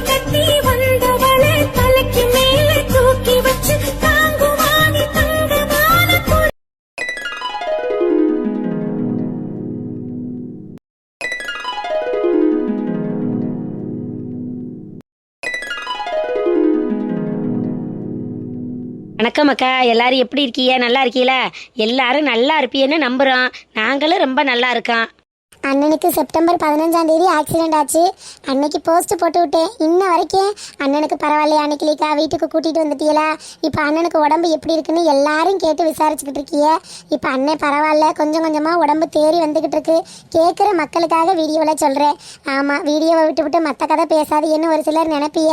கட்டி வந்தவளை தலைக்கு மேல தூக்கி வச்சு தாங்குவானி தங்கமான வணக்கம் அக்கா. எல்லாரும் எப்படி இருக்கீங்க? நல்லா இருக்கீங்களா? எல்லாரும் நல்லா இருப்பீன்னு நம்புறோம். நாங்களும் ரொம்ப நல்லா இருக்கோம். அண்ணனுக்கு செப்டம்பர் பதினஞ்சாம் தேதி ஆக்சிடென்ட் ஆச்சு. அன்னைக்கு போஸ்ட் போட்டு விட்டேன். இன்ன வரைக்கும் அண்ணனுக்கு பரவாயில்லையா அன்னைக்கிலிக்கா? வீட்டுக்கு கூட்டிட்டு வந்துட்டீங்களா இப்போ அண்ணனுக்கு உடம்பு எப்படி இருக்குன்னு எல்லாரும் கேட்டு விசாரிச்சுக்கிட்டு இருக்கீங்க இப்போ அண்ணன் பரவாயில்ல கொஞ்சம் கொஞ்சமாக உடம்பு தேறி வந்துக்கிட்டு இருக்கு. கேட்குற மக்களுக்காக வீடியோவில் சொல்கிறேன் ஆமாம் வீடியோவை விட்டு விட்டு மற்ற கதை பேசாதீன்னு ஒரு சிலர் நினைப்பிய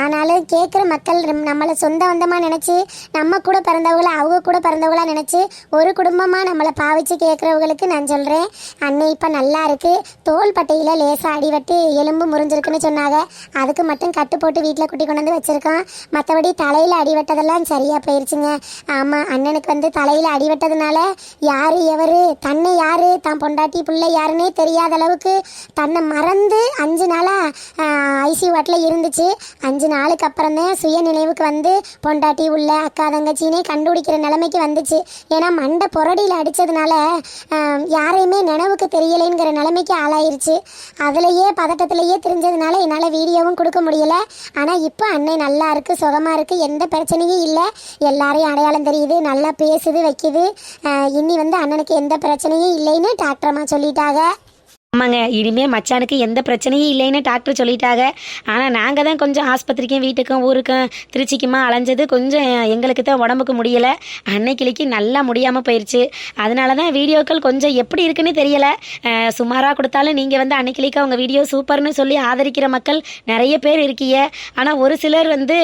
ஆனாலும் கேட்குற மக்கள் நம்மளை சொந்த வந்தமாக நினச்சி நம்ம கூட பிறந்தவங்கள அவங்க கூட பிறந்தவங்களா நினச்சி ஒரு குடும்பமாக நம்மளை பாவிச்சு கேட்குறவங்களுக்கு நான் சொல்கிறேன் அன்னை இப்போ நல்லா இருக்கு. தோல் பட்டையில் லேசாக அடிபட்டு எலும்பு முறிஞ்சிருக்குன்னு சொன்னாங்க. அதுக்கு மட்டும் கட்டு போட்டு வீட்டில் குட்டி கொண்டு வந்து வச்சுருக்கோம். மற்றபடி தலையில் அடிபட்டதெல்லாம் சரியாக போயிருச்சுங்க. ஆமாம் அண்ணனுக்கு வந்து தலையில் அடிபட்டதுனால யார் எவர் தன்னை யார் தான் பொண்டாட்டி பிள்ளை யாருன்னே தெரியாத அளவுக்கு தன்னை மறந்து அஞ்சு நாளாக ஐசியூ வாட்டில் இருந்துச்சு. அஞ்சு நாளுக்கு அப்புறம் தான் சுய நினைவுக்கு வந்து பொண்டாட்டி உள்ள அக்கா தங்கச்சினே கண்டுபிடிக்கிற நிலைமைக்கு வந்துச்சு. ஏன்னா மண்டை புரடியில் அடித்ததுனால யாரையுமே நினைவுக்கு முடியலைங்கிற நிலைமைக்கு ஆளாயிருச்சு. அதுலேயே பதட்டத்திலேயே தெரிஞ்சதுனால என்னால் வீடியோவும் கொடுக்க முடியல. ஆனால் இப்போ அன்னை நல்லா இருக்குது சுகமாக இருக்குது எந்த பிரச்சனையும் இல்லை. எல்லாரையும் அடையாளம் தெரியுது நல்லா பேசுது வைக்குது. இன்னி இனி வந்து அண்ணனுக்கு எந்த பிரச்சனையும் இல்லைன்னு டாக்டர் அம்மா சொல்லிட்டாங்க. ஆமாங்க இனிமே மச்சானுக்கு எந்த பிரச்சனையும் இல்லைன்னு டாக்டர் சொல்லிட்டாங்க. ஆனால் நாங்கள் தான் கொஞ்சம் ஆஸ்பத்திரிக்கும் வீட்டுக்கும் ஊருக்கும் திருச்சிக்குமா அலைஞ்சது கொஞ்சம் எங்களுக்கு தான் உடம்புக்கு முடியலை. அன்னைக்கிளிக்கு நல்லா முடியாமல் போயிடுச்சு அதனால தான் வீடியோக்கள் கொஞ்சம் எப்படி இருக்குன்னு தெரியலை. சுமாராக கொடுத்தாலும் நீங்கள் வந்து அன்னைக்கிளிக்கு அவங்க வீடியோ சூப்பர்னு சொல்லி ஆதரிக்கிற மக்கள் நிறைய பேர் இருக்கீங்க. ஆனால் ஒரு சிலர் வந்து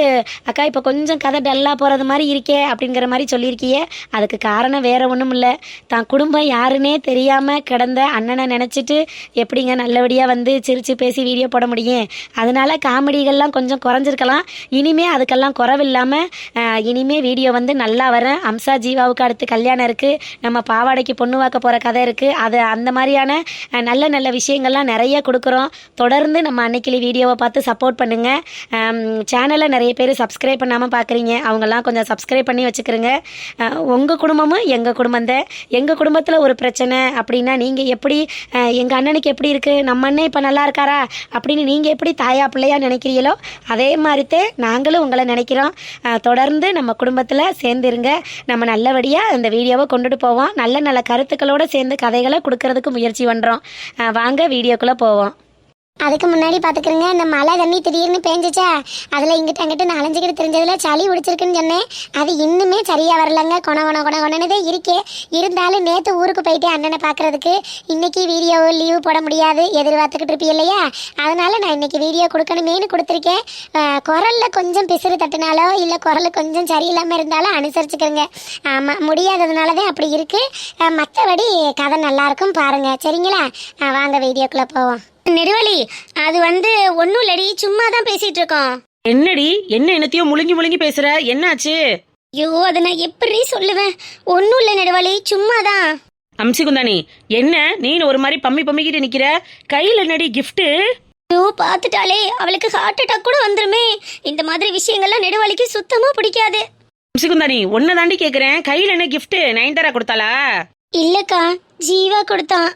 அக்கா இப்போ கொஞ்சம் கதை டல்லாக போகிறது மாதிரி இருக்கே அப்படிங்கிற மாதிரி சொல்லியிருக்கீங்க. அதுக்கு காரணம் வேற ஒன்றும் இல்லை தான் குடும்பம் யாருன்னே தெரியாமல் கிடந்த அண்ணனை நினச்சிட்டு எப்படிங்க நல்லபடியாக வந்து சிரித்து பேசி வீடியோ போட முடியும்? அதனால காமெடிகள்லாம் கொஞ்சம் குறைஞ்சிருக்கலாம். இனிமே அதுக்கெல்லாம் குறவில்லாமல் இனிமே வீடியோ வந்து நல்லா வரேன் அம்சா ஜீவாவுக்கு அடுத்து கல்யாணம் இருக்குது நம்ம பாவாடைக்கு பொண்ணு வாக்க போகிற கதை இருக்குது அது அந்த மாதிரியான நல்ல நல்ல விஷயங்கள்லாம் நிறைய கொடுக்குறோம். தொடர்ந்து நம்ம அன்னைக்கிளி வீடியோவை பார்த்து சப்போர்ட் பண்ணுங்கள் சேனலை நிறைய பேர் சப்ஸ்கிரைப் பண்ணாமல் பார்க்குறீங்க அவங்கெல்லாம் கொஞ்சம் சப்ஸ்கிரைப் பண்ணி வச்சுக்கிறோங்க உங்கள் குடும்பமும் எங்கள் குடும்பம் தான் எங்கள் குடும்பத்தில் ஒரு பிரச்சனை அப்படின்னா நீங்கள் எப்படி எங்கள் அண்ணனுக்கு எப்படி இருக்குது நம்ம அண்ணன் இப்போ நல்லா இருக்காரா? அப்படின்னு நீங்கள் எப்படி தாயா பிள்ளையா நினைக்கிறீங்களோ அதே மாதிரித்தே நாங்களும் உங்களை நினைக்கிறோம். தொடர்ந்து நம்ம குடும்பத்தில் சேர்ந்துருங்க. நம்ம நல்லபடியாக இந்த வீடியோவை கொண்டுட்டு போவோம். நல்ல நல்ல கருத்துக்களோடு சேர்ந்து கதைகளை கொடுக்கறதுக்கு முயற்சி பண்ணுறோம் வாங்க வீடியோக்குள்ளே போவோம். அதுக்கு முன்னாடி பார்த்துக்கிறங்க இந்த மழை தண்ணி திடீர்னு பேஞ்சிச்சா? அதில் இங்கிட்ட அங்கிட்ட நாலஞ்சுக்கிட்டு தெரிஞ்சதில் சளி பிடிச்சிருக்குன்னு சொன்னேன். அது இன்னுமே சரியாக வரலங்க. கொண கொண கொண கொணன்னு தான் இருக்கே. இருந்தாலும் நேற்று ஊருக்கு போயிட்டு அண்ணனை பார்க்கறதுக்கு இன்னைக்கு வீடியோ லீவு போட முடியாது. எதிர்பார்த்துக்கிட்டு இருப்பீ இல்லையா? அதனால நான் இன்னைக்கு வீடியோ கொடுக்கணுமேனு கொடுத்துருக்கேன். குரலில் கொஞ்சம் பிசுறு தட்டினாலோ இல்லை குரல் கொஞ்சம் சரியில்லாமல் இருந்தாலும் அனுசரிச்சுக்கிறங்க. ஆமாம் முடியாததுனால தான் அப்படி இருக்குது மற்றபடி கதை நல்லாயிருக்கும் பாருங்கள் சரிங்களா? வாங்க வீடியோக்குள்ளே போவோம். நெடுவலி அது வந்து ஒன்றும் இல்லடி சும்மா தான் பேசிட்டு இருக்கோம் என்னடி? என்ன என்னத்தையோ முழுங்கி முழுங்கி பேசுற? என்னாச்சு? ஐயோ அதை நான் எப்படி சொல்லுவேன்? ஒன்றும் இல்லை நெடுவலி சும்மா தான் அம்சி குந்தானி என்ன? நீனு ஒரு மாதிரி பம்மி பம்மிக்கிட்டு நிக்கிற? கையில என்னடி கிஃப்ட் ஐயோ பார்த்துட்டாலே அவளுக்கு ஹார்ட் அட்டாக் கூட வந்துருமே. இந்த மாதிரி விஷயங்கள்லாம் நெடுவலிக்கு சுத்தமாக பிடிக்காது. அம்சி குந்தானி ஒன்ன தாண்டி கேக்குறேன். கையில என்ன கிஃப்ட் நயன்தாரா கொடுத்தாளா? இல்லைக்கா ஜீவா கொடுத்தான்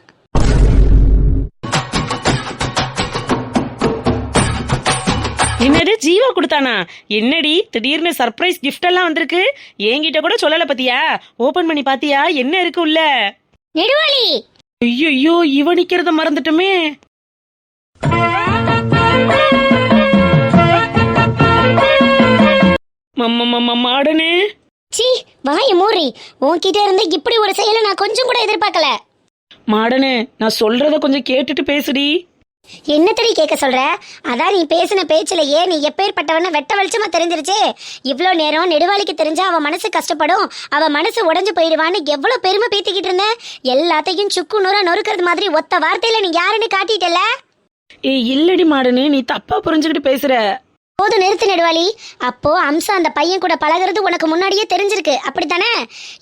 என்னது ஜீவா கொடுத்தானா? என்னடி திடீர்னு சர்ப்ரைஸ் கிஃப்ட் எல்லாம் வந்திருக்கு. என்கிட்ட கூட சொல்லல பத்தியா? ஓபன் பண்ணி பாத்தியா? என்ன இருக்கு உள்ள? நெடுவலி ஐயோ இவ நிக்கிறத மறந்துட்டோமே. மம்ம மாடனே சீ வாய மூறி உன்கிட்ட இருந்து இப்படி ஒரு செயலை நான் கொஞ்சம் கூட எதிர்பார்க்கல. மாடனே நான் சொல்றத கொஞ்சம் கேட்டுட்டு பேசுடி. என்னத்தடி கேட்க சொல்ற? அதான் நீ பேசின பேச்சிலேயே நீ எப்பேற்பட்டவன வெட்ட வெளிச்சமா தெரிஞ்சிருச்சே. இவ்வளோ நேரம் நெடுவாளிக்கு தெரிஞ்சா அவன் மனசு கஷ்டப்படும். அவன் மனசு உடஞ்சு போயிடுவான்னு எவ்வளோ பெருமை பேத்திக்கிட்டு இருந்த? எல்லாத்தையும் சுக்கு நூறா நொறுக்கிறது மாதிரி ஒத்த வார்த்தையில நீ யாருன்னு காட்டிட்டல ஏய் இல்லடி மாடனே நீ தப்பா புரிஞ்சுக்கிட்டு பேசுற. போதும் நிறுத்து நெடுவாளி. அப்போ அம்சா அந்த பையன் கூட பழகுறது உனக்கு முன்னாடியே தெரிஞ்சிருக்கு. அப்படித்தானே?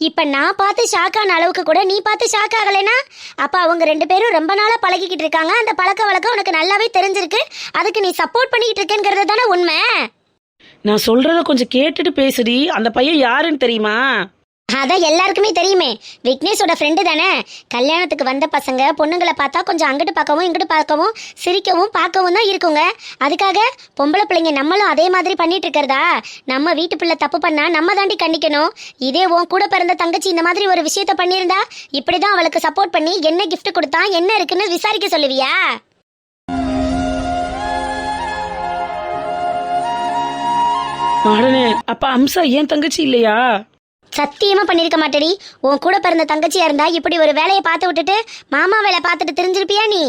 இப்ப நான் பார்த்து ஷாக் ஆன அளவுக்கு கூட நீ பார்த்து ஷாக் ஆகலைனா அப்ப அவங்க ரெண்டு பேரும் ரொம்ப நாளா பழகிக்கிட்டு இருக்காங்க. அந்த பழக்க வழக்கம் உனக்கு நல்லாவே தெரிஞ்சிருக்கு. அதுக்கு நீ சப்போர்ட் பண்ணிக்கிட்டு இருக்கேங்கிறது தானே உண்மை? நான் சொல்றத கொஞ்சம் கேட்டுட்டு பேசுடி. அந்த பையன் யாருன்னு தெரியுமா? அதான் எல்லாருக்குமே தெரியுமே. விக்னேஷோட ஃப்ரெண்டு தானே. கல்யாணத்துக்கு வந்த பசங்க பொண்ணுங்களை பார்த்தா கொஞ்சம் அங்கிட்டு பார்க்கவும் இங்கிட்டு பார்க்கவும் சிரிக்கவும் பார்க்கவும் தான் இருக்குங்க. அதுக்காக பொம்பளை பிள்ளைங்க நம்மளும் அதே மாதிரி பண்ணிட்டு இருக்கிறதா? நம்ம வீட்டு பிள்ளை தப்பு பண்ணா நம்ம தாண்டி கண்டிக்கணும். இதே உன் கூட பிறந்த தங்கச்சி இந்த மாதிரி ஒரு விஷயத்த பண்ணியிருந்தா இப்படிதான் அவளுக்கு சப்போர்ட் பண்ணி என்ன கிஃப்ட் கொடுத்தா என்ன இருக்குன்னு விசாரிக்க சொல்லுவியா? அப்பா அப்ப அம்சா ஏன் தங்கச்சி இல்லையா? சத்தியமா பண்ணிருக்க மாட்டடி. உன் கூட பிறந்த தங்கச்சியா இருந்தா இப்படி ஒரு வேலையை பார்த்து விட்டுட்டு மாமா வேலை பார்த்துட்டு தெரிஞ்சிருப்பியா நீ?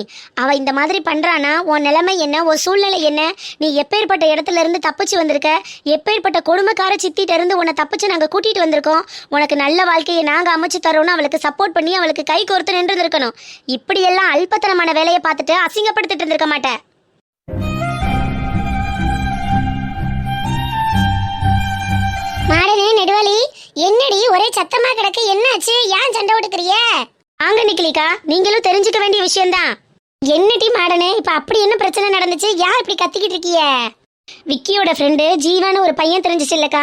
அவ இந்த மாதிரி பண்றானா? உன் நிலைமை என்ன? உன் சூழ்நிலை என்ன? நீ எப்பேற்பட்ட இடத்துல இருந்து தப்பிச்சு வந்திருக்க? எப்பேற்பட்ட கொடுமைக்கார சித்திட்ட இருந்து உன்னை தப்பிச்சு நாங்க கூட்டிட்டு வந்திருக்கோம்? உனக்கு நல்ல வாழ்க்கையை நாங்க அமைச்சு தரோம்னு அவளுக்கு சப்போர்ட் பண்ணி அவளுக்கு கை கோர்த்து நின்று இருக்கணும் இப்படியெல்லாம் அல்பத்தனமான வேலையை பார்த்துட்டு அசிங்கப்படுத்திட்டு இருந்திருக்க மாட்டேன் மாடனே நெடுவலி என்னடி ஒரே சத்தமா கிடக்கு? என்னாச்சு? ஏன் சண்டை ஓடுக்கிறிய ஆங்க நிக்கலிக்கா நீங்களும் தெரிஞ்சுக்க வேண்டிய விஷயம்தான். என்னடி மாடனே இப்ப அப்படி என்ன பிரச்சனை நடந்துச்சு? ஏன் இப்படி கத்திக்கிட்டு இருக்கிய? விக்கியோட ஃப்ரெண்டு ஜீவான்னு ஒரு பையன் தெரிஞ்சிச்சு இல்லக்கா.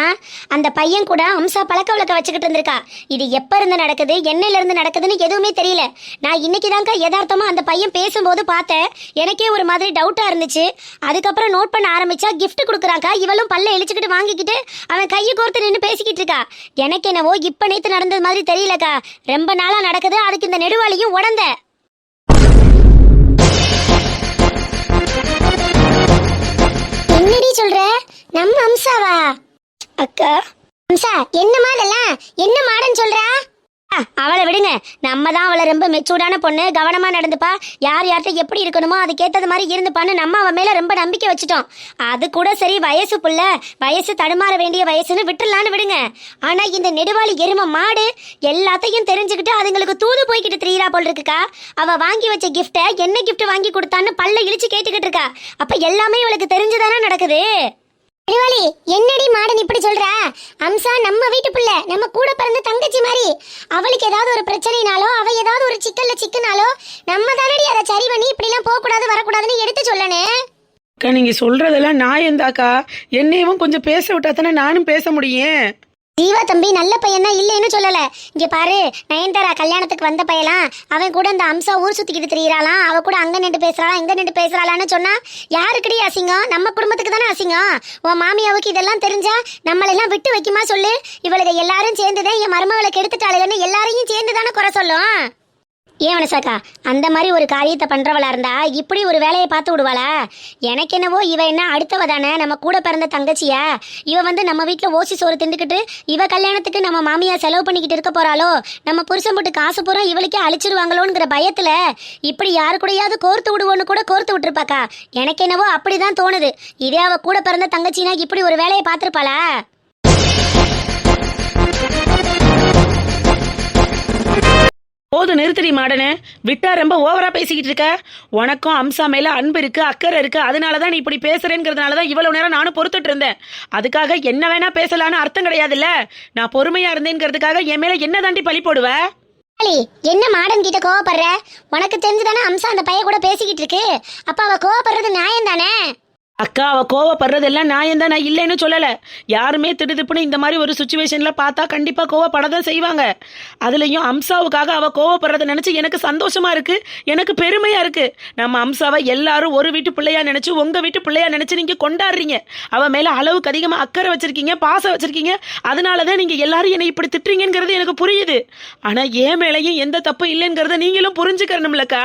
அந்த பையன் கூட அம்சா பழக்க வழக்க வச்சுக்கிட்டு இருந்திருக்கா. இது எப்ப இருந்து நடக்குது என்னையில இருந்து நடக்குதுன்னு எதுவுமே தெரியல. நான் இன்னைக்கு தாங்க யதார்த்தமா அந்த பையன் பேசும்போது பார்த்தேன். எனக்கே ஒரு மாதிரி டவுட்டா இருந்துச்சு. அதுக்கப்புறம் நோட் பண்ண ஆரம்பிச்சா கிஃப்ட் கொடுக்குறாக்கா இவளும் பல்ல இழிச்சுக்கிட்டு வாங்கிக்கிட்டு அவன் கையை கோர்த்து நின்று பேசிக்கிட்டு இருக்கா. எனக்கு என்னவோ இப்ப நேற்று நடந்தது மாதிரி தெரியலக்கா. ரொம்ப நாளா நடக்குது அதுக்கு இந்த நெடுவாளியும் உடந்த. என்னடி சொல்ற? நம்ம அம்சாவா? அக்கா. அம்சா என்னமா இதெல்லாம்? என்ன மாடன்னு சொல்றா? அவளை விடுங்க. நம்ம தான் அவளை ரொம்ப மெச்சூர்டான பொண்ணு. கவனமா நடந்துப்பா. யார் யார்கிட்ட எப்படி இருக்கணுமோ அதுக்கேத்தது மாதிரி இருந்துப்பான்னு நம்ம அவன் மேல ரொம்ப நம்பிக்கை வச்சுட்டோம். அது கூட சரி வயசு புள்ள. வயசு தடுமாற வேண்டிய வயசுன்னு விட்டுலான்னு விடுங்க. ஆனா இந்த நெடுவாளி எரும மாடு எல்லாத்தையும் தெரிஞ்சுக்கிட்டு அதுங்களுக்கு தூது போய்கிட்டு திரியிறா போல் இருக்குக்கா. அவ வாங்கி வச்ச கிஃப்ட என்ன கிஃப்ட் வாங்கி கொடுத்தான்னு பல்ல இழிச்சு கேட்டுக்கிட்டு இருக்கா. அப்ப எல்லாமே இவளுக்கு தெரிஞ்சுதானே நடக்குது? அறிவாளி என்னடி மாடன் இப்படி சொல்ற? அம்சா நம்ம வீட்டு புள்ள நம்ம கூட பிறந்த தங்கச்சி மாதிரி. அவளுக்கு ஏதாவது ஒரு பிரச்சனைனாலோ அவ ஏதாவது ஒரு சிக்கல்ல சிக்கனாலோ நம்ம தானடி அதை சரி பண்ணி இப்படி எல்லாம் போக கூடாது வரக்கூடாதுன்னு எடுத்து சொல்லனே? அக்கா நீங்க சொல்றதெல்லாம் நான் எந்தாக்கா? என்னையவும் கொஞ்சம் பேச விட்டா தானே நானும் பேச முடியும். ஜீவா தம்பி நல்ல பையனா இல்லைன்னு சொல்லல. இங்க பாரு நயன்தாரா கல்யாணத்துக்கு வந்த பையலாம் அவன் கூட அந்த அம்சா ஊர் சுத்திக்கிட்டு திரியிறாளாம். அவ கூட அங்க நின்று பேசுறாளா இங்க நின்று பேசுறாளான்னு சொன்னா யாருக்குடி அசிங்கம்? நம்ம குடும்பத்துக்கு தானே அசிங்கம்? உன் மாமியாவுக்கு இதெல்லாம் தெரிஞ்சா நம்மளெல்லாம் விட்டு வைக்குமா சொல்லு? இவளுக்கு எல்லாரும் சேர்ந்துதான் என் மருமகளை கெடுத்துட்டாளுன்னு எல்லாரையும் சேர்ந்து தானே குறை சொல்லும்? ஏன் மனசாக்கா? அந்த மாதிரி ஒரு காரியத்தை பண்ணுறவளா இருந்தா இப்படி ஒரு வேலையை பார்த்து விடுவாளா? எனக்கு என்னவோ இவ என்ன அடுத்தவ தானே? நம்ம கூட பிறந்த தங்கச்சியா? இவ வந்து நம்ம வீட்டில் ஓசி சோறு திண்டுக்கிட்டு இவ கல்யாணத்துக்கு நம்ம மாமியா செலவு பண்ணிக்கிட்டு இருக்க போறாளோ? நம்ம புருஷன் போட்டு காசு பூரா இவளுக்கே அழிச்சிருவாங்களோங்கிற பயத்தில் இப்படி யாரு கூடயாவது கோர்த்து விடுவோன்னு கூட கோர்த்து விட்டுருப்பாக்கா? எனக்கு என்னவோ அப்படி தான் தோணுது. இதே அவ கூட பிறந்த தங்கச்சினா இப்படி ஒரு வேலையை பார்த்துருப்பாளா? போதும் நிறுத்தடி மாடனு. விட்டா ரொம்ப ஓவரா பேசிக்கிட்டு இருக்க. உனக்கும் அம்சா மேல அன்பு இருக்கு அக்கறை இருக்கு. அதனால தான் நீ இப்படி பேசுறேங்கிறதுனால தான் இவ்வளவு நேரம் நானும் பொறுத்துட்டு இருந்தேன். அதுக்காக என்ன வேணா பேசலான்னு அர்த்தம் கிடையாதுல்ல. நான் பொறுமையா இருந்தேங்கிறதுக்காக என் மேல என்ன தாண்டி பழி போடுவ? அலி என்ன மாடன் கிட்ட கோவப்படுற? உனக்கு தெரிஞ்சுதானே அம்சா அந்த பைய கூட பேசிக்கிட்டு இருக்கு. அப்ப அவ கோவப்படுறது நியாயம் தானே அக்கா அவ கோவப்படுறதெல்லாம் நான் தான் நான் இல்லைன்னு சொல்லல. யாருமே திடுதுப்புன்னு இந்த மாதிரி ஒரு சுச்சுவேஷன்ல பார்த்தா கண்டிப்பா கோவப்படதான் செய்வாங்க. அதுலயும் அம்சாவுக்காக அவ கோவப்படுறத நினைச்சு எனக்கு சந்தோஷமா இருக்கு. எனக்கு பெருமையா இருக்கு. நம்ம அம்சாவை எல்லாரும் ஒரு வீட்டு பிள்ளையா நினைச்சு உங்க வீட்டு பிள்ளையா நினைச்சு நீங்க கொண்டாடுறீங்க. அவ மேல அளவுக்கு அதிகமா அக்கறை வச்சிருக்கீங்க பாசம் வச்சிருக்கீங்க. அதனாலதான் நீங்க எல்லாரும் என்னை இப்படி திட்டுறீங்கிறது எனக்கு புரியுது. ஆனா என் மேலையும் எந்த தப்பும் இல்லைங்கிறத நீங்களும் புரிஞ்சுக்கணும்லக்கா.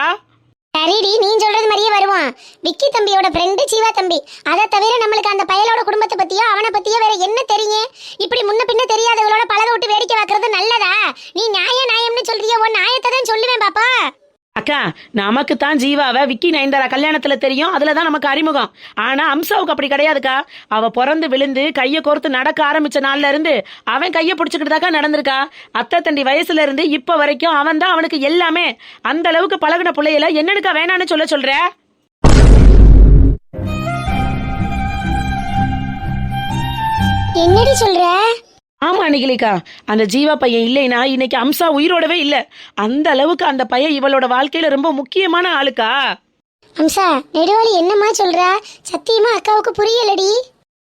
சரிடி நீ சொல்றது மாதிரியே வருவான். விக்கி தம்பியோட ஃப்ரெண்டு ஜீவா தம்பி. அதை தவிர நம்மளுக்கு அந்த பயலோட குடும்பத்தை பத்தியோ அவனை பத்தியோ வேற என்ன தெரியும்? இப்படி முன்ன பின்ன தெரியாதவளோட பழக விட்டு வேடிக்கை பார்க்கறது நல்லதா? நீ நியாய நியாயம்னு சொல்றிய உன் நியாயத்தை தான் சொல்லுவேன் பாப்பா. அக்கா நமக்கு தான் ஜீவாவை விக்கி நயன்தாரா கல்யாணத்துல தெரியும். அதுல தான் நமக்கு அறிமுகம். ஆனா அம்சாவுக்கு அப்படி கிடையாதுக்கா. அவ பிறந்து விழுந்து கையை கோர்த்து நடக்க ஆரம்பிச்ச நாள்ல இருந்து அவன் கையை பிடிச்சிக்கிட்டுதாக்கா நடந்திருக்கா. அத்தை தண்டி வயசுல இருந்து இப்ப வரைக்கும் அவன் தான் அவனுக்கு எல்லாமே. அந்த அளவுக்கு பழகுன பிள்ளையில என்னனுக்கா வேணான்னு சொல்ல சொல்ற? சொல்ற? ஆமா நிகிலிகா. அந்த ஜீவா பையன் இல்லைனா இன்னைக்கு அம்சா உயிரோடவே இல்ல. அந்த அளவுக்கு அந்த பையன் இவளோட வாழ்க்கையில ரொம்ப முக்கியமான ஆளுக்கா? அம்சா நெடுவாளி என்னம்மா சொல்ற? சத்தியமா அக்காவுக்கு புரியலடி.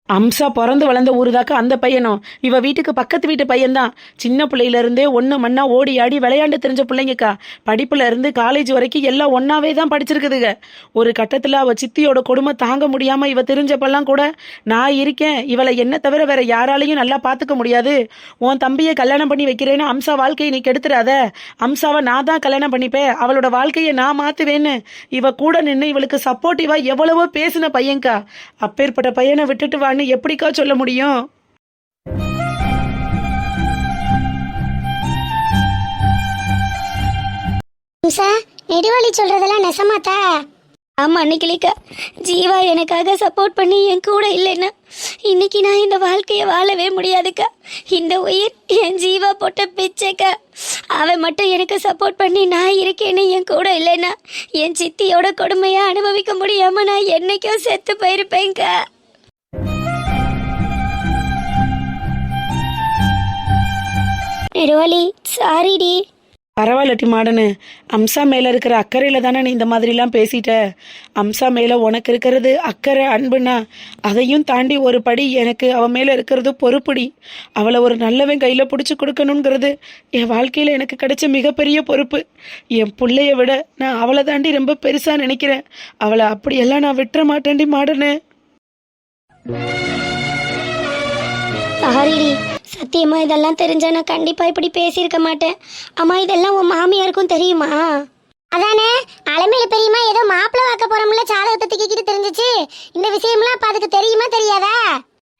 அம்சா பிறந்து வளர்ந்த ஊருதாக்கா அந்த பையனும். இவ வீட்டுக்கு பக்கத்து வீட்டு பையன்தான். சின்ன பிள்ளையில இருந்தே ஒன்று மண்ணா ஓடி ஆடி விளையாண்டு தெரிஞ்ச பிள்ளைங்கக்கா. படிப்புல இருந்து காலேஜ் வரைக்கும் எல்லாம் ஒன்னாவே தான் படிச்சிருக்குதுங்க ஒரு கட்டத்துல அவ சித்தியோட கொடுமை தாங்க முடியாம இவ தெரிஞ்சப்பெல்லாம் கூட நான் இருக்கேன். இவளை என்ன தவிர வேற யாராலையும் நல்லா பாத்துக்க முடியாது. உன் தம்பியை கல்யாணம் பண்ணி வைக்கிறேன்னு அம்சா வாழ்க்கையை நீ கெடுத்துறாத. அம்சாவை நான் தான் கல்யாணம் பண்ணிப்பேன். அவளோட வாழ்க்கையை நான் மாத்துவேன்னு. இவ கூட நின்று இவளுக்கு சப்போர்ட்டிவா எவ்வளவோ பேசின பையன்க்கா. அப்பேற்பட்ட பையனை விட்டுட்டு வான்னு எப்படிக்கா சொல்ல முடியும்? அம்சா நெடுவாளி சொல்றதெல்லாம் நெசமாத்தா? ஆமா அன்னைக்கிளிக்கா ஜீவா எனக்காக சப்போர்ட் பண்ணி என் கூட இல்லைன்னா இன்னைக்கு நான் இந்த வாழ்க்கையை வாழவே முடியாதுக்கா. இந்த உயிர் என் ஜீவா போட்ட பிச்சைக்கா. அவன் மட்டும் எனக்கு சப்போர்ட் பண்ணி நான் இருக்கேன்னு என் கூட இல்லைன்னா என் சித்தியோட கொடுமையை அனுபவிக்க முடியாம நான் என்னைக்கும் செத்து போயிருப்பேன்க்கா. நெடுவாளி சாரிடி. பரவாயில்லட்டி மாடனு. அம்சா மேல இருக்கிற அக்கறையில தானே நீ இந்த மாதிரிலாம் பேசிட்ட. அம்சா மேல உனக்கு இருக்கிறது அக்கறை அன்புனா அதையும் தாண்டி ஒரு படி எனக்கு அவ மேல இருக்கிறது பொறுப்புடி. அவளை ஒரு நல்லவன் கையில பிடிச்சி கொடுக்கணுங்கிறது என் வாழ்க்கையில எனக்கு கிடைச்ச மிகப்பெரிய பொறுப்பு. என் பிள்ளைய விட நான் அவளை தாண்டி ரொம்ப பெருசா நினைக்கிறேன். அவளை அப்படியெல்லாம் நான் விட்டுற மாட்டேன்டி மாடனு. சாரிடி. சத்தியமா இதெல்லாம் தெரிஞ்சா நான் கண்டிப்பா இப்படி பேசியிருக்க மாட்டேன். அம்மா இதெல்லாம் உன் மாமியாருக்கும் தெரியுமா? அதானே? அலமையில பெரியமா ஏதோ மாப்பிள்ளை வாக்க போறோம்ல சாதகத்தை தூக்கிக்கிட்டு தெரிஞ்சுச்சு. இந்த விஷயம்லாம் அப்ப அதுக்கு தெரியுமா தெரியாதா?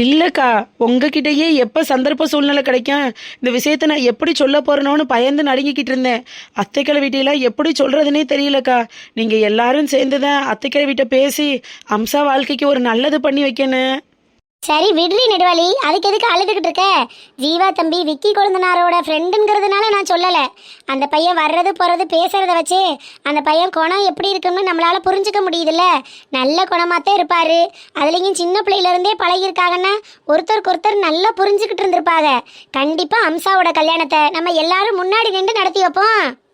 இல்லக்கா உங்ககிட்டயே எப்ப சந்தர்ப்ப சூழ்நிலை கிடைக்கும்? இந்த விஷயத்த நான் எப்படி சொல்ல போறேனோன்னு பயந்து நடுங்கிக்கிட்டு இருந்தேன். அத்தைக்கிழ வீட்டையெல்லாம் எப்படி சொல்றதுனே தெரியலக்கா. நீங்க எல்லாரும் சேர்ந்துதான் அத்தைக்கிழ வீட்டை பேசி அம்சா வாழ்க்கைக்கு ஒரு நல்லது பண்ணி வைக்கணும். சரி விடுறி நெடுவாளி. அதுக்கு எதுக்கு அழுதுகிட்டு இருக்க? ஜீவா தம்பி விக்கி கொழுந்தனாரோட ஃப்ரெண்டுங்கிறதுனால நான் சொல்லலை. அந்த பையன் வர்றது போகிறது பேசுறத வச்சு அந்த பையன் குணம் எப்படி இருக்குன்னு நம்மளால் புரிஞ்சுக்க முடியுதுல்ல. நல்ல குணமாகத்தான் இருப்பார். அதுலேயும் சின்ன பிள்ளையிலேருந்தே பழகியிருக்காங்கன்னா ஒருத்தருக்கு ஒருத்தர் நல்லா புரிஞ்சுக்கிட்டு இருந்திருப்பாங்க. கண்டிப்பாக அம்சாவோட கல்யாணத்தை நம்ம எல்லாரும் முன்னாடி நின்று நடத்தி வைப்போம்.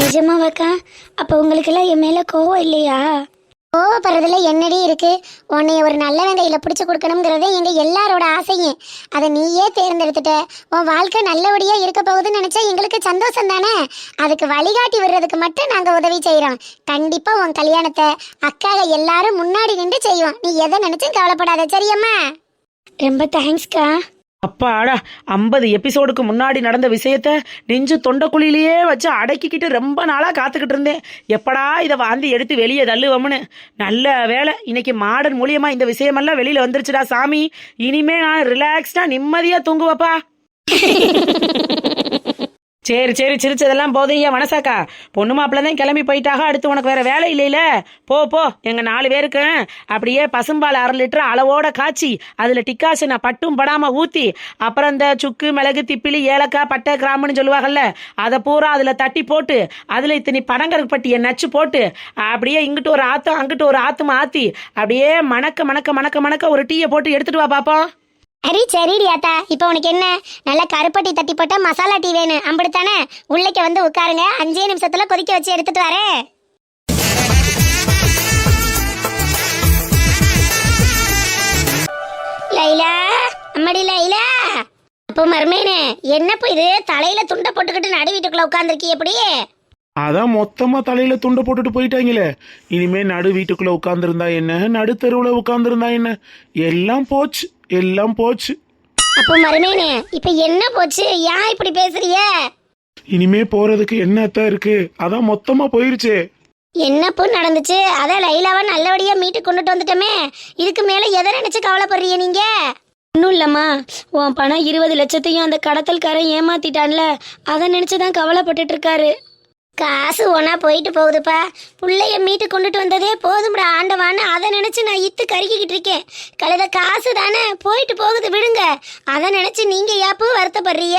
நிஜமாவாக்கா அப்ப உங்களுக்கு எல்லாம் என் மேல கோவம் இல்லையா? கோவப்படுறதுல என்னடி இருக்கு? உன்னைய ஒரு நல்லவன் கையில பிடிச்சு கொடுக்கணுங்கிறதே எங்க எல்லாரோட ஆசையும் அதை நீயே தேர்ந்தெடுத்துட்ட. உன் வாழ்க்கை நல்லபடியா இருக்க போகுதுன்னு நினைச்சா எங்களுக்கு சந்தோஷம் தானே அதுக்கு வழிகாட்டி விடுறதுக்கு மட்டும் நாங்க உதவி செய்யறோம் கண்டிப்பா உன் கல்யாணத்தை அக்காக எல்லாரும் முன்னாடி நின்று செய்வோம். நீ எதை நினைச்சும் கவலைப்படாத சரியம்மா? ரொம்ப தேங்க்ஸ்க்கா அப்பாடா ஐம்பது எபிசோடுக்கு முன்னாடி நடந்த விஷயத்த நெஞ்சு தொண்டைக்குழியிலேயே வச்சு அடக்கிக்கிட்டு ரொம்ப நாளாக காத்துக்கிட்டு இருந்தேன். எப்படா இதை வாந்தி எடுத்து வெளியே தள்ளுவோம்னு. நல்ல வேலை இன்னைக்கு மாடர்ன் மூலியமா இந்த விஷயமெல்லாம் வெளியில வந்துருச்சுடா சாமி. இனிமே நான் ரிலாக்ஸ்டா நிம்மதியா தூங்குவப்பா. சரி சரி சிரிச்சதெல்லாம் போதையா மனசாக்கா பொண்ணு மாப்பிள்ள தான் கிளம்பி போயிட்டாக அடுத்து உனக்கு வேற வேலை இல்லையில? போ போ எங்க நாலு பேருக்கு அப்படியே பசும்பால் அரை லிட்டர் அளவோட காய்ச்சி அதுல நான் பட்டும் படாம ஊத்தி அப்புறம் இந்த சுக்கு மிளகு திப்பிலி ஏலக்காய் பட்டை கிராம்புன்னு சொல்லுவாங்கல்ல அதை பூரா அதுல தட்டி போட்டு அதுல இத்தனி பனங்கருக்கு பட்டியை நச்சு போட்டு அப்படியே இங்கிட்டு ஒரு ஆத்தம் அங்கிட்டு ஒரு ஆத்தம் ஆத்தி அப்படியே மணக்க மணக்க மணக்க மணக்க ஒரு டீயை போட்டு எடுத்துட்டு வா பாப்போம். அரி சரிடி ஆத்தா. இப்போ உனக்கு என்ன? நல்ல கருப்பட்டி தட்டி போட்ட மசாலா டீ வேணும் அம்பிடுத்தானே? உள்ளக்க வந்து உட்காருங்க. அஞ்சே நிமிஷத்துல கொதிக்க வச்சு எடுத்துட்டு வரேன். லைலா அம்மடி லைலா. அப்போ மர்மேனே என்னப்போ இது? தலையில துண்டை போட்டுக்கிட்டு நடு வீட்டுக்குள்ள உட்காந்துருக்கி எப்படி அதான் மொத்தமா தலையில துண்டை போட்டுட்டு போயிட்டாங்களே. இனிமே நடு வீட்டுக்குள்ள உட்காந்துருந்தா என்ன? நடு தெருவுல உட்காந்துருந்தா என்ன? எல்லாம் போச்சு. எல்லாம் போச்சு. அப்போ மர்மேனே இப்ப என்ன போச்சு? ஏன் இப்படி பேசுறிய இனிமே போறதுக்கு என்னத்தான் இருக்கு? அதான் மொத்தமா போயிருச்சே. என்னப்போ நடந்துச்சு? அதான் லைலாவை நல்லபடியா மீட்டு கொண்டுட்டு வந்துட்டோமே. இதுக்கு மேல எதை நினைச்சு கவலைப்படுறீங்க நீங்க? ஒன்றும் இல்லம்மா. உன் பணம் இருபது லட்சத்தையும் அந்த கடத்தல்காரன் ஏமாத்திட்டான்ல. அதை நினைச்சு தான் கவலைப்பட்டுட்டு இருக்காரு. காசு ஒன்னா போயிட்டு போகுதுப்பா. பிள்ளைய மீட்டு கொண்டுட்டு வந்ததே போதும்டா ஆண்டவான்னு அதை நினைச்சு நான் இத்து கருகிக்கிட்டு இருக்கேன். கழுத காசு தானே போயிட்டு போகுது விடுங்க. அதை நினைச்சு நீங்க யாப்பு வருத்தப்படுறிய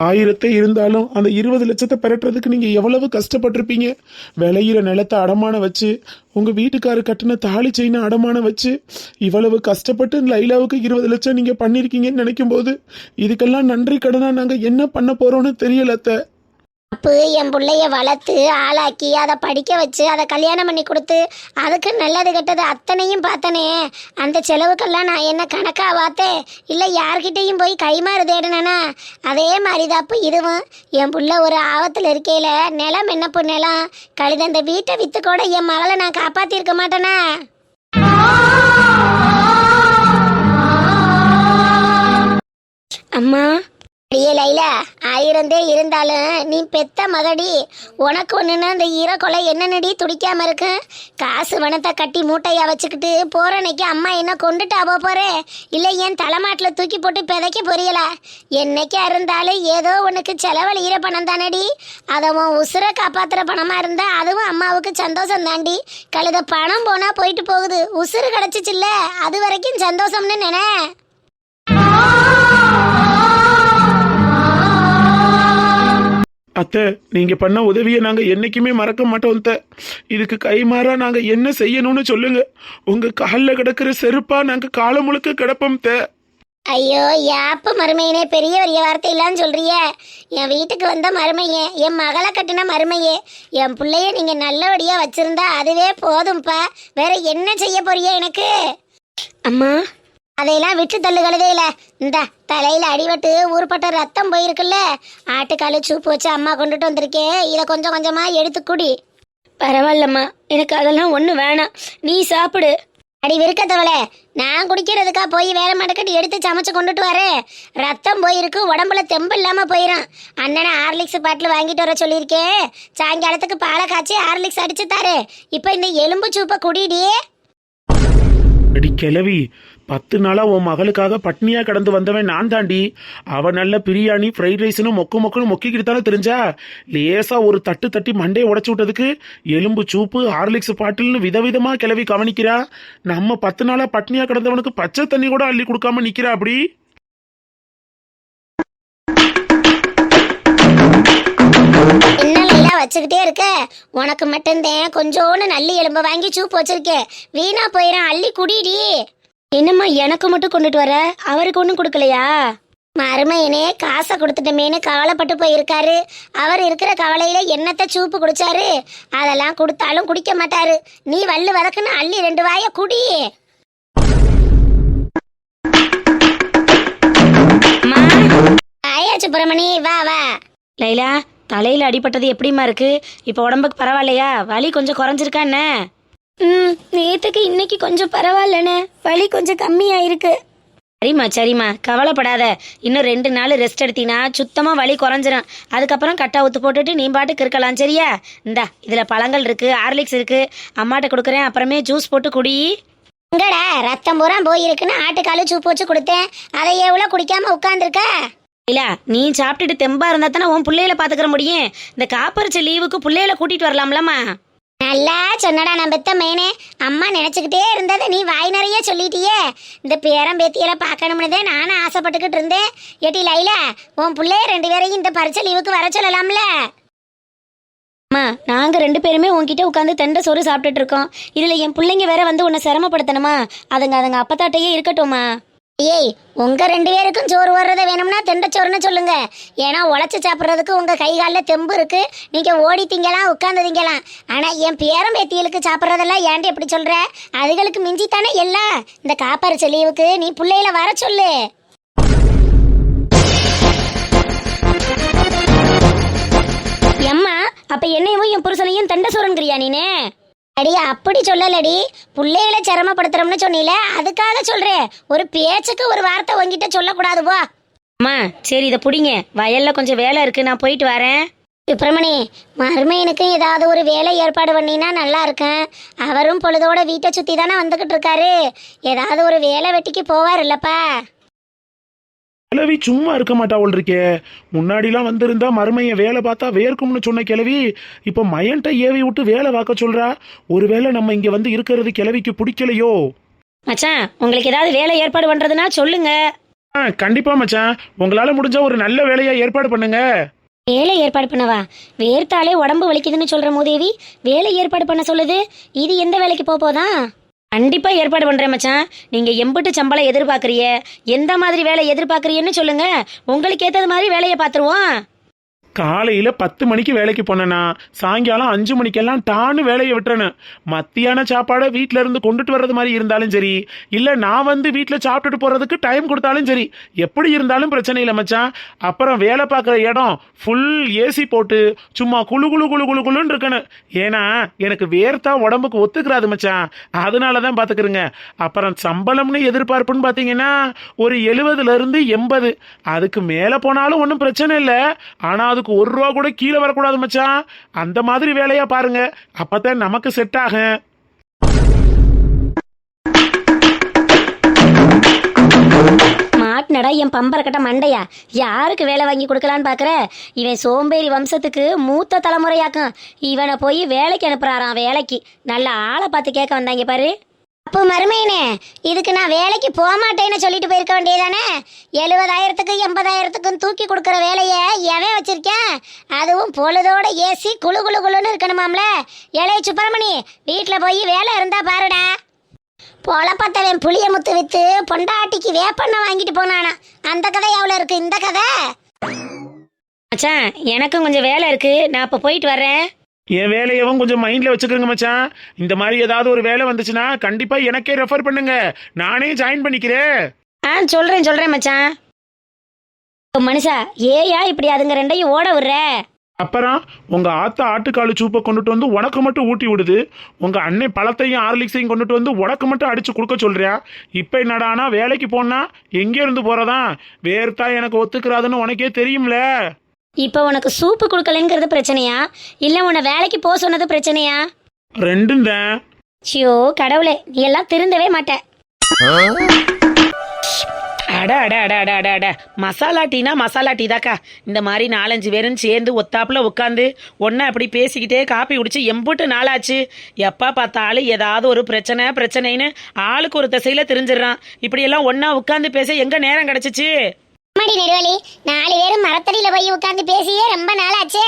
ஆயிரத்தை இருந்தாலும் அந்த இருபது லட்சத்தை பெறட்டுறதுக்கு நீங்க எவ்வளவு கஷ்டப்பட்டிருப்பீங்க? விளையிற நிலத்தை அடமான வச்சு உங்க வீட்டுக்காரர் கட்டின தாலி செயினை அடமான வச்சு இவ்வளவு கஷ்டப்பட்டு லைலாவுக்கு இருபது லட்சம் நீங்க பண்ணிருக்கீங்கன்னு நினைக்கும் போது இதுக்கெல்லாம் நன்றி கடனா நாங்க என்ன பண்ண போறோம்னு தெரியலத்தை அப்பு என் பிள்ளைய வளர்த்து ஆளாக்கி அதை படிக்க வச்சு அதை கல்யாணம் பண்ணி கொடுத்து அதுக்கு நல்லது கெட்டது அத்தனையும் பார்த்தனே. அந்த செலவுக்கெல்லாம் நான் என்ன கணக்காக பார்த்தேன்? இல்லை யார்கிட்டையும் போய் கைமாறு தேடினேனா? அதே மாதிரி தாப்பு இதுவும். என் பிள்ளை ஒரு ஆபத்தில் இருக்கையில் நிலம் என்னப்பு நிலம் கழுத அந்த வீட்டை விற்று கூட என் மகளை நான் காப்பாற்றிருக்க மாட்டேனா? அம்மா அடியே லைலா ஆயிரந்தே இருந்தாலும் நீ பெத்த மகடி. உனக்கு ஒண்ணுன்னா இந்த ஈரக்கொலை என்னனடி துடிக்காம இருக்கு? காசு வனத்தை கட்டி மூட்டையா வச்சுக்கிட்டு போறனைக்கு அம்மா என்ன கொண்டுட்டா போக போறே? இல்லை என் தலைமாட்டில் தூக்கி போட்டு பிதைக்க போறீங்களா? என்னைக்கா இருந்தாலும் ஏதோ உனக்கு செலவழிகிற பணம் தானடி. அதை உன் உசுரை காப்பாத்துற பணமா இருந்தா அதுவும் அம்மாவுக்கு சந்தோஷம் தாண்டி. கழுத பணம் போனா போயிட்டு போகுது. உசுறு கிடைச்சிச்சுல்ல அது வரைக்கும் சந்தோஷம்னு நினை. அத்தை நீங்க பண்ண உதவியை நாங்க என்னைக்குமே மறக்க மாட்டோம் அத்தை. இதுக்கு கைமாறா நாங்க என்ன செய்யணும்னு சொல்லுங்க. உங்க காலில் கிடக்கிற செருப்பா நாங்க காலம் முழுக்க கிடப்போம் அத்தை. ஐயோ யாப்ப மருமையனே பெரிய பெரிய வார்த்தையெல்லாம் சொல்றிய. என் வீட்டுக்கு வந்த மருமையே என் மகளை கட்டின மருமையே. என் பிள்ளைய நீங்க நல்லபடியா வச்சிருந்தா அதுவே போதும்ப்பா வேற என்ன செய்ய போறிய எனக்கு? அம்மா அதையெல்லாம் விட்டு தள்ளு கழுதையில இந்த தலையில அடிபட்டு ஊர்பட்ட ரத்தம் போயிருக்குல்ல. ஆட்டுக்காலு சூப்பு வச்சு அம்மா கொண்டுட்டு வந்திருக்கேன் இதை கொஞ்சம் கொஞ்சமா எடுத்து குடி. பரவாயில்லம்மா. எனக்கு அதெல்லாம் ஒன்றும் வேணாம். நீ சாப்பிடு. அடி விருக்கத்தவளே நான் குடிக்கிறதுக்கா போய் வேலை மடக்கட்டி எடுத்து சமைச்சு கொண்டுட்டு வரேன் ரத்தம் போயிருக்கு உடம்புல தெம்பு இல்லாம போயிடும் அண்ணனை ஹார்லிக்ஸ் பாட்டில் வாங்கிட்டு வர சொல்லியிருக்கேன் சாயங்காலத்துக்கு பாலை காய்ச்சி ஹார்லிக்ஸ் அடிச்சு தாரு. இப்போ இந்த எலும்பு சூப்பை குடிடி. அடி கிளவி பத்து நாளா உன் மகளுக்காக பட்னியா கடந்து வந்தவன் நான் தாண்டி. அவ நல்ல பிரியாணி ஃப்ரைட் ரைஸ்னு மொக்கு மொக்குன்னு மொக்கிக்கிட்டு தானே தெரிஞ்சா? லேசா ஒரு தட்டு தட்டி மண்டையை உடச்சு விட்டதுக்கு எலும்பு சூப்பு ஹார்லிக்ஸ் பாட்டில்னு விதவிதமா கிளவி கவனிக்கிறா. நம்ம பத்து நாளா பட்னியா கிடந்தவனுக்கு பச்சை தண்ணி கூட அள்ளி கொடுக்காம நிக்கிறா அப்படி? வச்சுக்கிட்டே இருக்க? உனக்கு மட்டும்தான் கொஞ்சோண்டு நல்லி எலும்பை வாங்கி சூப்பு வச்சிருக்கேன். வீணா போயிடும் அள்ளி குடிடி. என்னம்மா எனக்கு மட்டும் கொண்டுட்டு வர? அவருக்கு ஒன்றும் கொடுக்கலையா? மருமையனே காசை கொடுத்துட்டமேனு கவலைப்பட்டு போயிருக்காரு. அவர் இருக்கிற கவலையில என்னத்த சூப்பு குடிச்சாரு? அதெல்லாம் கொடுத்தாலும் குடிக்க மாட்டாரு. நீ வள்ளு வதக்குன்னு அள்ளி ரெண்டு வாய குடி. அம்மா ஆயா சுப்பிரமணி வா வா. லைலா தலையில் அடிபட்டது எப்படிம்மா இருக்கு? இப்போ உடம்புக்கு பரவாயில்லையா? வலி கொஞ்சம் குறைஞ்சிருக்கா என்ன? ம் நேற்றுக்கு இன்னைக்கு கொஞ்சம் பரவாயில்லண்ணே. வலி கொஞ்சம் கம்மியாயிருக்கு. சரிம்மா சரிம்மா. கவலைப்படாத. இன்னும் ரெண்டு நாள் ரெஸ்ட் எடுத்தினா சுத்தமாக வலி குறைஞ்சிரும். அதுக்கப்புறம் கட்டா ஊத்து போட்டுட்டு நீ பாட்டுக்கு இருக்கலாம் சரியா? இந்தா இதில் பழங்கள் இருக்கு ஹார்லிக்ஸ் இருக்கு. அம்மாட்ட கொடுக்குறேன் அப்புறமே ஜூஸ் போட்டு குடி. எங்கடா ரத்தம் பூரா போயிருக்குன்னு ஆட்டுக்காலு சூப்பு வச்சு கொடுத்தேன். அதை எவ்வளோ குடிக்காம உட்காந்துருக்க இல்ல நீ சாப்பிட்டுட்டு தெம்பா இருந்தா தானே உன் பிள்ளையில பாத்துக்கிற முடியும். இந்த காப்பரிச்ச லீவுக்கு பிள்ளையில கூட்டிட்டு வரலாம்லம்மா. நல்லா சொன்னடா நான் பெத்த மேனே. அம்மா நினைச்சுக்கிட்டே இருந்ததை நீ வாய் நிறைய சொல்லிட்டியே. இந்த பேரம் பேத்தியில பார்க்கணும்னு தான் நானும் ஆசைப்பட்டுக்கிட்டு இருந்தேன். எட்டி லைலா உன் பிள்ளைய ரெண்டு பேரையும் இந்த பரிச்சை லீவுக்கு வர சொல்லலாம்ல? அம்மா நாங்க ரெண்டு பேருமே உன்கிட்ட உட்காந்து தெண்டை சோறு சாப்பிட்டுட்டு இருக்கோம். இதுல என் பிள்ளைங்க வேற வந்து உன்னை சிரமப்படுத்தணுமா? அதுங்க அதுங்க அப்பத்தாட்டையே இருக்கட்டும்மா. ஏய் உங்க ரெண்டு பேருக்கும் சோறு வர்றத வேணும்னா தெண்டச்சோறுன்னு சொல்லுங்க. ஏன்னா உழைச்சி சாப்பிட்றதுக்கு உங்க கை காலில் தெம்பு இருக்கு. நீங்க ஓடி திங்கலாம் உட்காந்து திங்கலாம் ஆனா என் பேரம் பேத்திகளுக்கு சாப்பிட்றதெல்லாம் ஏன்ட்டு எப்படி சொல்ற? அதுகளுக்கு மிஞ்சி தானே எல்லாம்? இந்த காப்பாறு லீவுக்கு நீ பிள்ளையில வர சொல்லு. எம்மா அப்ப என்னையும் என் புருஷனையும் தெண்டை சோறுங்கிறியா நீனே? அடி அப்படி சொல்லலடி. பிள்ளைகளை சிரமப்படுத்துறோம்னு சொன்னீல அதுக்காக சொல்றேன் ஒரு பேச்சுக்கு ஒரு வார்த்தை உங்ககிட்ட சொல்லக்கூடாது போ அம்மா சரி இதை பிடிங்க. வயல்ல கொஞ்சம் வேலை இருக்கு நான் போயிட்டு வரேன். சுப்பிரமணி மருமையனுக்கும் ஏதாவது ஒரு வேலை ஏற்பாடு பண்ணினா நல்லா இருக்கும். அவரும் பொழுதோட வீட்டை சுத்தி தானே வந்துகிட்டு இருக்காரு. ஏதாவது ஒரு வேலை வெட்டிக்கு போவார் இல்லப்பா. கிளவி சும்மா இருக்க மாட்டாவள் இருக்கே. முன்னாடிலாம் வந்திருந்தா மருமைய வேலை பார்த்தா வேர்க்கும்னு சொன்ன கிளவி இப்ப மயன்ட்ட ஏவி விட்டு வேலை பார்க்க சொல்றா. ஒருவேளை நம்ம இங்க வந்து இருக்கிறது கிளவிக்கு பிடிக்கலையோ? மச்சான் உங்களுக்கு ஏதாவது வேலை ஏற்பாடு பண்றதுன்னா சொல்லுங்க. ஆ கண்டிப்பா மச்சான். உங்களால முடிஞ்ச ஒரு நல்ல வேலையா ஏற்பாடு பண்ணுங்க. வேலை ஏற்பாடு பண்ணவா? வேர்த்தாலே உடம்பு வலிக்குதுன்னு சொல்ற மூதேவி வேலை ஏற்பாடு பண்ண சொல்லுது. இது எந்த வேலைக்கு போக போதா கண்டிப்பா ஏற்பாடு பண்றேன் மச்சான். நீங்க எம்பிட்டு சம்பளம் எதிர்பார்க்கறிய எந்த மாதிரி வேலை எதிர்பார்க்கறீன்னு சொல்லுங்க. உங்களுக்கு ஏத்தது மாதிரி வேலையை பார்த்துருவோம். காலையில பத்து மணிக்கு வேலைக்கு போனேன்னா சாயங்காலம் அஞ்சு மணிக்கெல்லாம் டான்னு வேலையை விட்டுறேன்னு. மத்தியான சாப்பாடை வீட்டில் இருந்து கொண்டுட்டு வர்றது மாதிரி இருந்தாலும் சரி இல்ல நான் வந்து வீட்டில் சாப்பிட்டுட்டு போறதுக்கு டைம் கொடுத்தாலும் சரி எப்படி இருந்தாலும் பிரச்சனை இல்லை மச்சான். அப்புறம் வேலை பார்க்குற இடம் ஃபுல் ஏசி போட்டு சும்மா குளு குழு குழு குழு குளுன்னு இருக்கணும். ஏன்னா எனக்கு வேர்த்தா உடம்புக்கு ஒத்துக்கிறாது மச்சான். அதனால தான் பார்த்துக்கிறேங்க அப்புறம் சம்பளம்னு எதிர்பார்ப்புன்னு பார்த்தீங்கன்னா ஒரு எழுபதுல இருந்து எண்பது. அதுக்கு மேலே போனாலும் ஒன்றும் பிரச்சனை இல்லை. ஆனால் அதுக்கு ஒரு ரூபா கூட கீழே வரக்கூடாது மச்சான். அந்த மாதிரி வேலையா பாருங்க. அப்பதான் நமக்கு செட் ஆகும். மாட்டினடா என் பம்பர கட்ட மண்டையா? யாருக்கு வேலை வாங்கி கொடுக்கலான்னு பாக்குற? இவன் சோம்பேறி வம்சத்துக்கு மூத்த தலைமுறையாக்கும். இவனை போய் வேலைக்கு அனுப்புறாராம் வேலைக்கு. நல்ல ஆளை பார்த்து கேட்க வந்தாங்க பாரு. அப்போ மருமையனே இதுக்கு நான் வேலைக்கு போக மாட்டேன்னு சொல்லிட்டு போயிருக்க வேண்டியதானே எழுபதாயிரத்துக்கும் எண்பதாயிரத்துக்கும் தூக்கி கொடுக்குற வேலையை எவன் வச்சிருக்கேன்? அதுவும் பொழுதோட ஏசி குளு குழு குளுன்னு இருக்கணுமாம்ல? இளைய சுப்பிரமணி வீட்டில் போய் வேலை இருந்தா பாருடா. பொழப்பத்தவன் புளிய முத்து வித்து பொண்டாட்டிக்கு வேப்பண்ணை வாங்கிட்டு போனானா. அந்த கதை எவ்வளோ இருக்கு? இந்த கதை? மச்சான் எனக்கும் கொஞ்சம் வேலை இருக்கு. நான் இப்போ போயிட்டு வர்றேன். என் வேலையவும் கொஞ்சம் மைண்ட்ல வச்சுக்கிறேங்க மச்சான். இந்த மாதிரி ஏதாவது ஒரு வேலை வந்துச்சுன்னா கண்டிப்பா எனக்கே ரெஃபர் பண்ணுங்க. நானே ஜாயின் பண்ணிக்கிறேன். ஆ சொல்றேன் சொல்றேன் மச்சான். மனுஷா ஏயா இப்படி அதுங்க ரெண்டையும் ஓட விடுற? அப்புறம் உங்க ஆத்தா ஆட்டுக்காலு சூப்பை கொண்டுட்டு வந்து உனக்கு மட்டும் ஊட்டி விடுது. உங்க அண்ணன் பழத்தையும் ஹார்லிக்ஸையும் கொண்டுட்டு வந்து உனக்கு மட்டும் அடிச்சு கொடுக்க சொல்றியா? இப்ப என்னடானா வேலைக்கு போனா எங்க இருந்து போறதா வேர்த்தா எனக்கு ஒத்துக்கிறாதுன்னு உனக்கே தெரியும்ல. இப்போ உனக்கு சூப்பு கொடுக்கலங்கிறது பிரச்சனையா? இல்லை உன்னை வேலைக்கு போக சொன்னது பிரச்சனையா? ரெண்டும் தான். ஷியோ கடவுளே நீ எல்லாம் திருந்தவே மாட்ட. அட அட அட அட அட அட. மசாலா டீனா மசாலா டீ தாக்கா இந்த மாதிரி நாலஞ்சு பேரும் சேர்ந்து ஒத்தாப்புல உட்காந்து ஒன்றா அப்படி பேசிக்கிட்டே காப்பி குடிச்சு எம்புட்டு நாளாச்சு. எப்போ பார்த்தாலும் ஏதாவது ஒரு பிரச்சனை பிரச்சனைன்னு ஆளுக்கு ஒரு திசையில் தெரிஞ்சிடுறான். இப்படியெல்லாம் ஒன்றா உட்காந்து பேச எங்கே நேரம் கிடச்சிச்சு? அம்மாடி நெடுவலி நாலு பேரும் மரத்தடியில் போய் உட்காந்து பேசியே ரொம்ப நாளாச்சே.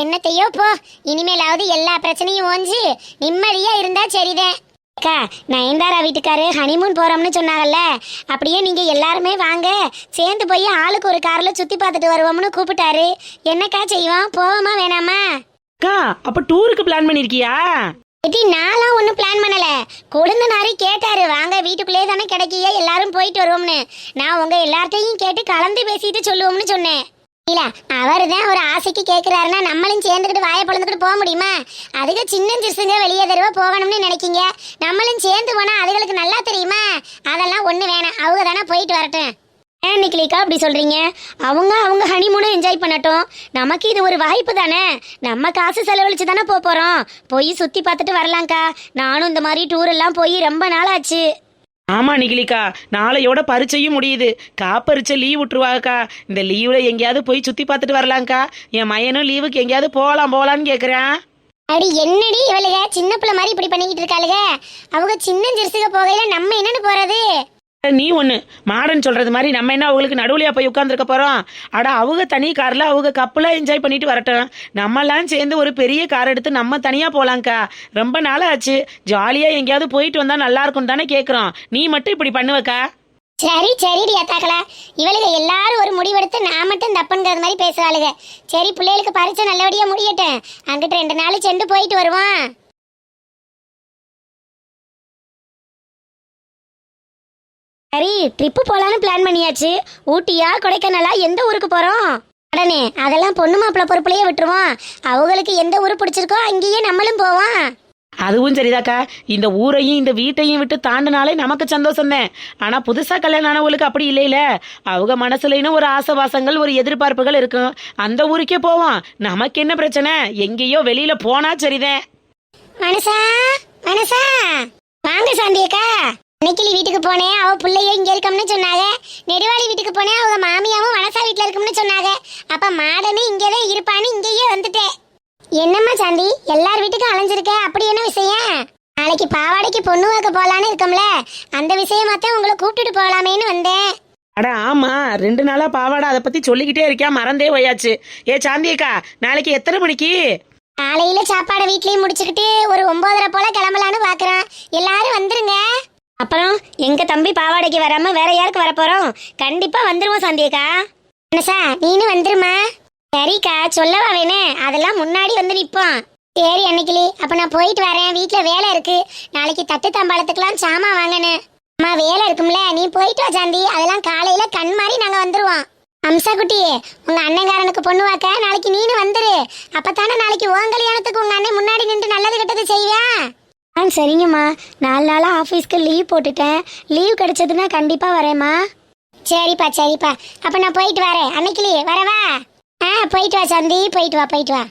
என்னத்தையோ போ இனிமேலாவது எல்லா பிரச்சனையும் ஓஞ்சி நிம்மதியா இருந்தா சரிதான். அக்கா நயன்தாரா வீட்டுக்காரு ஹனிமூன் போகிறோம்னு சொன்னாங்கல்ல அப்படியே நீங்கள் எல்லாருமே வாங்க சேர்ந்து போய் ஆளுக்கு ஒரு காரில் சுற்றி பார்த்துட்டு வருவோம்னு கூப்பிட்டாரு. என்னக்கா செய்வோம்? போவோமா வேணாமா? அக்கா அப்போ டூருக்கு பிளான் பண்ணியிருக்கியா எட்டி நான்லாம் ஒன்றும் பிளான் பண்ணல. கொழுந்தனாரி கேட்டாரு வாங்க வீட்டுக்குள்ளே தானே கிடைக்கிய எல்லாரும் போயிட்டு வருவோம்னு. நான் உங்க எல்லார்ட்டையும் கேட்டு கலந்து பேசிட்டு சொல்லுவோம்னு சொன்னேன். இல்ல அவர் தான் ஒரு ஆசைக்கு கேட்கிறாருன்னா நம்மளும் சேர்ந்துக்கிட்டு வாயை பழந்துக்கிட்டு போக முடியுமா? அதுக்கு சின்ன சிறுசுங்க வெளியே தருவா போகணும்னு நினைக்கிங்க. நம்மளும் சேர்ந்து போனா அதுகளுக்கு நல்லா தெரியுமா? அதெல்லாம் ஒன்று வேணாம். அவங்க தானே போயிட்டு வரட்டும். ஏன் நிக்கலிக்கா அப்படி சொல்றீங்க? அவங்க அவங்க ஹனிமூனை என்ஜாய் பண்ணட்டும். நமக்கு இது ஒரு வாய்ப்பு தானே? நம்ம காசு செலவழிச்சு தானே போக போறோம். போய் சுத்தி பார்த்துட்டு வரலாம்க்கா. நானும் இந்த மாதிரி டூர் எல்லாம் போய் ரொம்ப நாள் ஆச்சு ஆமா நிகிலிக்கா நாளையோட பரீட்சையும் முடியுது. காப்பரிச்சை லீவ் விட்டுருவாங்கக்கா இந்த லீவ்ல எங்கேயாவது போய் சுத்தி பார்த்துட்டு வரலாம்க்கா. என் மயனும் லீவுக்கு எங்கேயாவது போகலாம் போகலான்னு கேட்குறேன் அடி என்னடி இவளுக? சின்ன பிள்ளை மாதிரி இப்படி பண்ணிக்கிட்டு இருக்காளுக. அவங்க சின்ன சிறுசுக போகையில நம்ம என்னன்னு போறது? நீ ஒன்று மாடன் சொல்றது மாதிரி நம்ம என்ன அவங்களுக்கு நடுவுலையா போய் உட்காந்துருக்க போறோம்? அடா அவங்க தனி கார்ல அவங்க கப்பலா என்ஜாய் பண்ணிட்டு வரட்டும். நம்மலாம் சேர்ந்து ஒரு பெரிய கார் எடுத்து நம்ம தனியா போலாம்க்கா. ரொம்ப நாள் ஆச்சு ஜாலியா எங்கேயாவது போயிட்டு வந்தா நல்லா இருக்கும் தானே கேக்குறோம். நீ மட்டும் இப்படி பண்ணுவக்கா? சரி சரிடி அத்தாக்களா. இவளுக எல்லாரும் ஒரு முடிவெடுத்து நான் மட்டும் தப்புங்கிறது மாதிரி பேசுவாளுக. சரி பிள்ளைகளுக்கு பரிச்சை நல்லபடியா முடியட்டேன் அங்கிட்ட ரெண்டு நாள் சென்று போயிட்டு வருவான் சரி ட்ரிப்பு போலான்னு பிளான் பண்ணியாச்சு. ஊட்டியா கொடைக்கானலா எந்த ஊருக்கு போறோம்? உடனே அதெல்லாம் பொண்ணு மாப்பிள்ளை பொறுப்புலயே விட்டுருவோம். அவங்களுக்கு எந்த ஊர் பிடிச்சிருக்கோ அங்கேயே நம்மளும் போவோம். அதுவும் சரிதாக்கா. இந்த ஊரையும் இந்த வீட்டையும் விட்டு தாண்டினாலே நமக்கு சந்தோஷம் தான். ஆனா புதுசா கல்யாணம் ஆனவங்களுக்கு அப்படி இல்லைல அவங்க மனசுலயும் ஒரு ஆசைவாசங்கள் ஒரு எதிர்பார்ப்புகள் இருக்கும். அந்த ஊருக்கே போவோம். நமக்கு என்ன பிரச்சனை? எங்கேயோ வெளியில போனா சரிதான். மனசா மனசா வாங்க சாந்தியக்கா. நெக்கிலி வீட்டுக்கு போனேன். அவ பிள்ளைய இங்க இருக்கம்னு சொன்னாங்க. நெடுவாளி வீட்டுக்கு போனேன். அவங்க மாமியாவும் மனசா வீட்டுல இருக்கும்னு சொன்னாங்க. அப்ப மாடனு இங்கதான் இருப்பான்னு இங்கேயே வந்துட்டேன். என்னம்மா சாந்தி எல்லார் வீட்டுக்கும் அலைஞ்சிருக்க? அப்படி என்ன விஷயம்? நாளைக்கு பாவாடைக்கு பொண்ணு வாக்க போலான்னு இருக்கோம்ல. அந்த விஷயமாத்தான் உங்களை கூப்பிட்டுட்டு போகலாமேன்னு வந்தேன். அட ஆமா. ரெண்டு நாளா பாவாடை அதை பத்தி சொல்லிக்கிட்டே இருக்கியா? மறந்தே போயாச்சு. ஏ சாந்தியக்கா நாளைக்கு எத்தனை மணிக்கு? காலையில சாப்பாடை வீட்லயும் முடிச்சுக்கிட்டு ஒரு ஒன்பதரை போல கிளம்பலான்னு பாக்குறேன். எல்லாரும் வந்துருங்க. அப்புறம் எங்க தம்பி பாவாடைக்கு வராம வேற யாருக்கு வரப்போறோம்? கண்டிப்பா வந்துருவோம் சந்தியக்கா. மனசா நீனு வந்துருமா? சரிக்கா சொல்லவா வேணே. அதெல்லாம் முன்னாடி வந்து நிப்போம். சரி அன்னைக்கிளி. அப்ப நான் போயிட்டு வரேன். வீட்ல வேலை இருக்கு. நாளைக்கு தட்டு தம்பாளத்துக்குலாம் சாமான் வாங்கணும் அம்மா வேலை இருக்கும்ல. நீ போயிட்டு வா சாந்தி. அதெல்லாம் காலையில கண் மாதிரி நாங்க வந்துருவோம். அம்சா குட்டி உங்க அண்ணங்காரனுக்கு பொண்ணு வாக்க. நாளைக்கு நீனு வந்துரு. அப்பதானே நாளைக்கு உன் கல்யாணத்துக்கு உங்க அண்ணன் முன்னாடி நின்று நல்லது கெட்டது செய்வியா ஆ சரிங்கம்மா. நாலு நாளாக ஆஃபீஸ்க்கு லீவ் போட்டுட்டேன். லீவ் கிடைச்சதுன்னா கண்டிப்பாக வரேம்மா. சரிப்பா சரிப்பா. அப்போ நான் போயிட்டு வரேன். அன்னைக்கிளி வரவா? ஆ போயிட்டு வா சந்தி. போயிட்டு வா போயிட்டு வா.